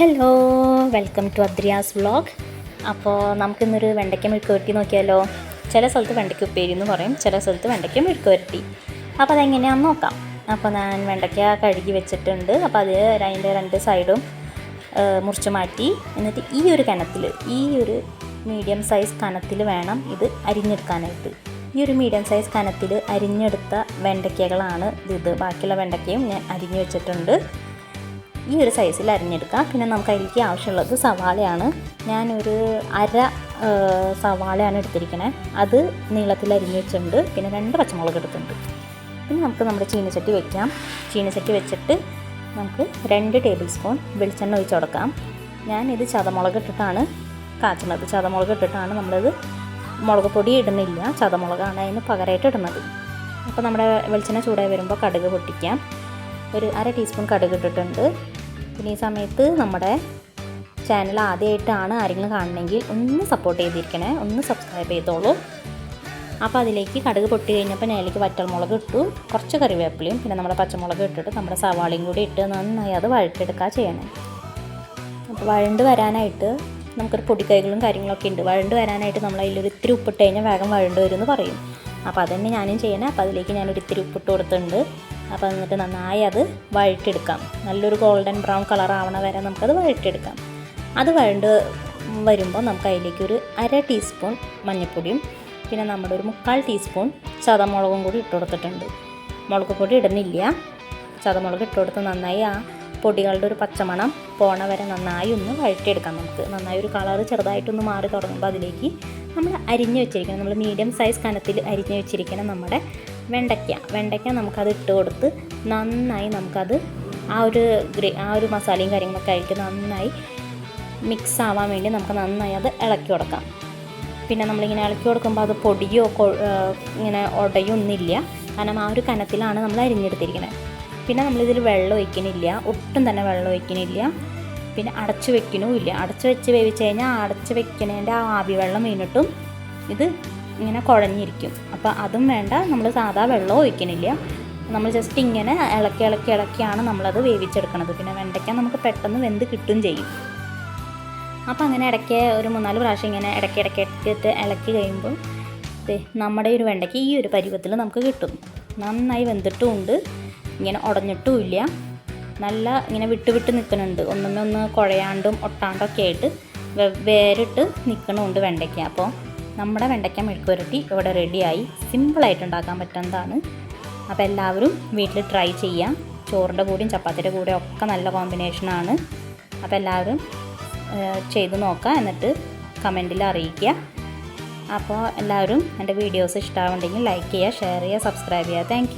Hello welcome to Adriya's vlog അപ്പോൾ നമുക്കിന്നൊരു വെണ്ടയ്ക്ക മെഴുക്ക് വരട്ടി നോക്കിയാലോ? ചില സ്ഥലത്ത് വെണ്ടയ്ക്ക ഉപ്പേരി എന്ന് പറയും ചില സ്ഥലത്ത് വെണ്ടയ്ക്ക മെഴുക്ക് വരട്ടി. അപ്പോൾ അതെങ്ങനെയാണെന്ന് നോക്കാം. അപ്പോൾ ഞാൻ വെണ്ടയ്ക്ക കഴുകി വെച്ചിട്ടുണ്ട്. അപ്പോൾ അത് അതിന്റെ രണ്ട് സൈഡും മുറിച്ച് മാറ്റി. എന്നിട്ട് ഈ ഒരു കനത്തിൽ ഈ ഒരു മീഡിയം സൈസ് കനത്തിൽ വേണം ഇത് അരിഞ്ഞെടുക്കാനായിട്ട്. ഈ ഒരു മീഡിയം സൈസ് കനത്തിൽ അരിഞ്ഞെടുത്ത വെണ്ടയ്ക്കകളാണ് ഇത് ബാക്കിയുള്ള വെണ്ടയ്ക്കയും ഞാൻ അരിഞ്ഞു വെച്ചിട്ടുണ്ട്. ഈ ഒരു സൈസിൽ അരിഞ്ഞെടുക്കാം. പിന്നെ നമുക്ക് അതിലേക്ക് ആവശ്യമുള്ളത് സവാളയാണ്. ഞാനൊരു അര സവാളയാണ് എടുത്തിരിക്കുന്നത് അത് നീളത്തിൽ അരിഞ്ഞ് വെച്ചിട്ടുണ്ട്. പിന്നെ രണ്ട് പച്ചമുളക് എടുത്തിട്ടുണ്ട്. പിന്നെ നമുക്ക് നമ്മുടെ ചീനച്ചട്ടി വെക്കാം. ചീനച്ചട്ടി വെച്ചിട്ട് നമുക്ക് രണ്ട് ടേബിൾ സ്പൂൺ വെളിച്ചെണ്ണ ഒഴിച്ച് കൊടുക്കാം. ഞാൻ ഇത് ചതമുളക് ഇട്ടിട്ടാണ് കാച്ചുന്നത്. ചതമുളക് ഇട്ടിട്ടാണ് നമ്മളിത് മുളക് പൊടി ഇടുന്നില്ല. ചതമുളകാണ് അതിന് പകരമായിട്ട് ഇടുന്നത്. അപ്പോൾ നമ്മുടെ വെളിച്ചെണ്ണ ചൂടായി വരുമ്പോൾ കടുക് പൊട്ടിക്കാം. ഒരു അര ടീസ്പൂൺ കടുക് ഇട്ടിട്ടുണ്ട്. പിന്നെ ഈ സമയത്ത് നമ്മുടെ ചാനൽ ആദ്യമായിട്ടാണ് ആരെങ്കിലും കാണണമെങ്കിൽ ഒന്ന് സപ്പോർട്ട് ചെയ്തിരിക്കണേ ഒന്ന് സബ്സ്ക്രൈബ് ചെയ്തോളൂ. അപ്പോൾ അതിലേക്ക് കടുക് പൊട്ടി കഴിഞ്ഞപ്പോൾ അതിലേക്ക് വറ്റൽമുളക് ഇട്ടു കുറച്ച് കറിവേപ്പിലയും പിന്നെ നമ്മുടെ പച്ചമുളക് ഇട്ടിട്ട് നമ്മുടെ സവാളയും കൂടി ഇട്ട് നന്നായി അത് വഴറ്റെടുക്കുക ചെയ്യണം. അപ്പോൾ വഴണ്ട് വരാനായിട്ട് നമുക്കൊരു പൊടിക്കൈകളും കാര്യങ്ങളൊക്കെ ഉണ്ട്. വഴണ്ട് വരാനായിട്ട് നമ്മൾ അതിലൊരു ഇത്തിരി ഉപ്പിട്ട് കഴിഞ്ഞാൽ വേഗം വഴണ്ട് വരും എന്ന് പറയും. അപ്പോൾ അതന്നെ ഞാനും ചെയ്യണേ. അപ്പോൾ അതിലേക്ക് ഞാനൊരു ഇത്തിരി ഉപ്പിട്ട് കൊടുത്തിട്ടുണ്ട്. അപ്പോൾ എന്നിട്ട് നന്നായി അത് വഴറ്റെടുക്കാം നല്ലൊരു ഗോൾഡൻ ബ്രൗൺ കളർ ആവണ വരെ നമുക്കത് വഴറ്റെടുക്കാം അത് വഴണ്ട് വരുമ്പോൾ നമുക്ക് അതിലേക്ക് ഒരു അര ടീസ്പൂൺ മഞ്ഞൾപ്പൊടിയും പിന്നെ നമ്മുടെ ഒരു മുക്കാൽ ടീസ്പൂൺ ചതമുളകും കൂടി ഇട്ട് കൊടുത്തിട്ടുണ്ട്. മുളക് പൊടി ഇടുന്നില്ല. ചതമുളക് ഇട്ട് കൊടുത്ത് നന്നായി ആ പൊടികളുടെ ഒരു പച്ചമണം പോണ വരെ നന്നായി ഒന്ന് വഴറ്റിയെടുക്കാം നമുക്ക്. നന്നായി ഒരു കളർ ചെറുതായിട്ടൊന്ന് മാറി തുടങ്ങുമ്പോൾ അതിലേക്ക് നമ്മൾ അരിഞ്ഞ് വെച്ചിരിക്കണം. നമ്മൾ മീഡിയം സൈസ് കനത്തിൽ അരിഞ്ഞ് വെച്ചിരിക്കണം നമ്മുടെ വെണ്ടയ്ക്ക. വെണ്ടയ്ക്ക നമുക്കത് ഇട്ട് കൊടുത്ത് നന്നായി നമുക്കത് ആ ഒരു ഗ്രേ ആ ഒരു മസാലയും കാര്യങ്ങളൊക്കെ ആയിട്ട് നന്നായി മിക്സ് ആവാൻ വേണ്ടി നമുക്ക് നന്നായി അത് ഇളക്കി കൊടുക്കാം. പിന്നെ നമ്മളിങ്ങനെ ഇളക്കി കൊടുക്കുമ്പോൾ അത് പൊടിയോ ഇങ്ങനെ ഉടയൊന്നുമില്ല കാരണം ആ ഒരു കനത്തിലാണ് നമ്മൾ അരിഞ്ഞെടുത്തിരിക്കുന്നത്. പിന്നെ നമ്മളിതിൽ വെള്ളം ഒഴിക്കണില്ല. ഒട്ടും തന്നെ വെള്ളം ഒഴിക്കണില്ല. പിന്നെ അടച്ചു വെക്കണമില്ല അടച്ചു വെച്ച് വേവിച്ച് കഴിഞ്ഞാൽ അടച്ച് അടച്ചു വെക്കണേന്റെ ആ ആവി വെള്ളം വീണിട്ടും ഇത് ഇങ്ങനെ കുഴഞ്ഞിരിക്കും. അപ്പോൾ അതും വേണ്ട നമ്മൾ സാധാ വെള്ളം ഒഴിക്കണില്ല. നമ്മൾ ജസ്റ്റ് ഇങ്ങനെ ഇളക്കി ഇളക്കി ഇളക്കിയാണ് നമ്മളത് വേവിച്ചെടുക്കണത്. പിന്നെ വെണ്ടയ്ക്ക നമുക്ക് പെട്ടെന്ന് വെന്ത് കിട്ടും ചെയ്യും. അപ്പോൾ അങ്ങനെ ഇടയ്ക്ക് ഒരു മൂന്നാൽ പ്രാവശ്യം ഇങ്ങനെ ഇടയ്ക്ക് ഇടയ്ക്ക് ഇടയ്ക്കിട്ട് ഇളക്കി കഴിയുമ്പോൾ നമ്മുടെ ഒരു വെണ്ടയ്ക്ക് ഈ ഒരു പരുവത്തിൽ നമുക്ക് കിട്ടും. നന്നായി വെന്തിട്ടും ഉണ്ട്. ഇങ്ങനെ ഉടഞ്ഞിട്ടുമില്ല നല്ല ഇങ്ങനെ വിട്ട് വിട്ട് നിൽക്കുന്നുണ്ട്. ഒന്നുമേ ഒന്ന് കുഴയാണ്ടും ഒട്ടാണ്ടൊക്കെ ആയിട്ട് വേറിട്ട് നിൽക്കണമുണ്ട് വെണ്ടയ്ക്ക. അപ്പോൾ നമ്മുടെ വെണ്ടയ്ക്ക മെഴുക്ക് പുരട്ടി ഇവിടെ റെഡിയായി സിമ്പിളായിട്ട് ഉണ്ടാക്കാൻ പറ്റുന്നതാണ്. അപ്പോൾ എല്ലാവരും വീട്ടിൽ ട്രൈ ചെയ്യാം. ചോറിന്റെ കൂടെയും ചപ്പാത്തിയുടെ കൂടെയും ഒക്കെ നല്ല കോമ്പിനേഷനാണ് അപ്പോൾ എല്ലാവരും ചെയ്ത് നോക്കുക എന്നിട്ട് കമന്റിൽ അറിയിക്കുക. അപ്പോൾ എല്ലാവരും എന്റെ വീഡിയോസ് ഇഷ്ടമാവുണ്ടെങ്കിൽ ലൈക്ക് ചെയ്യുക ഷെയർ ചെയ്യുക സബ്സ്ക്രൈബ് ചെയ്യുക. താങ്ക്